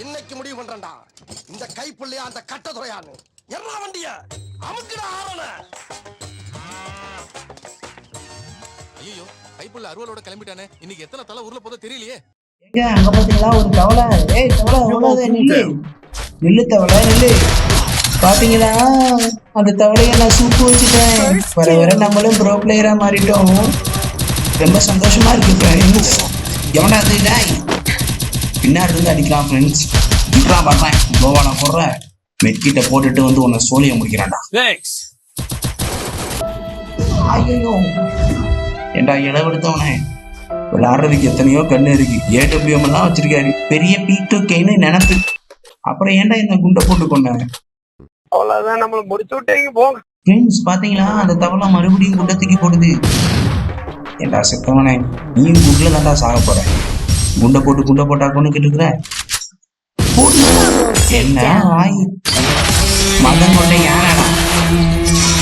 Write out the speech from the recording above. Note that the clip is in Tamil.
இன்னைக்கு முடிவு பண்றேன்டா. இந்த கைப்புள்ளையா அந்த கட்ட துறையான்னு என்ன வண்டிய. அமுக்குடா ஆவன ஐயோ கைப்புள்ள அருவாளோட கிளம்பிட்டானே. இன்னைக்கு எத்தனை தலை உருள போதோ தெரியலையே. ஏங்க அங்க பாத்தீங்களா? ஒரு தவளை. ஏய் தவளை ஓடாத நில்லு? நில்லு தவளை நில்லு. பாத்தீங்களா? அந்த தவளைய நான் சூப்பு வச்சுட்டேன் வர வர நம்மளும் ப்ரோ பிளேயரா மாறிட்டோம். ரொம்ப சந்தோஷமா இருக்கு ஃப்ரெண்ட்ஸ் எவனா அது டாய் பின்னாடி இருந்து அடிக்கலாம் ஃப்ரெண்ட்ஸ் இப்பலாம் வர்றேன். கோவா நான் போடுறேன். மெட்கிட்ட போட்டுட்டு வந்து உன்னை சோழிய முடிக்கிறான்டா. ஐயோ ஏண்டா இளவெடுத்தவனே? விளையாடுறதுக்கு எத்தனையோ கண்ணு இருக்கு. ஏடபிள்யூஎம் எல்லாம் வச்சிருக்காரு. பெரிய பி டூ கேன்னு நினப்பு அப்புறம் ஏன்டா இந்த குண்டை போட்டு கொண்டேன் அவ்வளவுதான். நம்மள முடிச்சு விட்டீங்க போங்க. ஃப்ரெண்ட்ஸ் பாத்தீங்களா? அந்த தவளை மறுபடியும் குண்டை தூக்கி போடுது. ஏண்டா செத்தவனே? நீயும் குண்டில் தான்டா சாக போற. குண்டை போட்டு குண்டை போட்டா கொண்டுக்கிட்டு இருக்கிற என்ன வாய்? மதம் கொண்டையா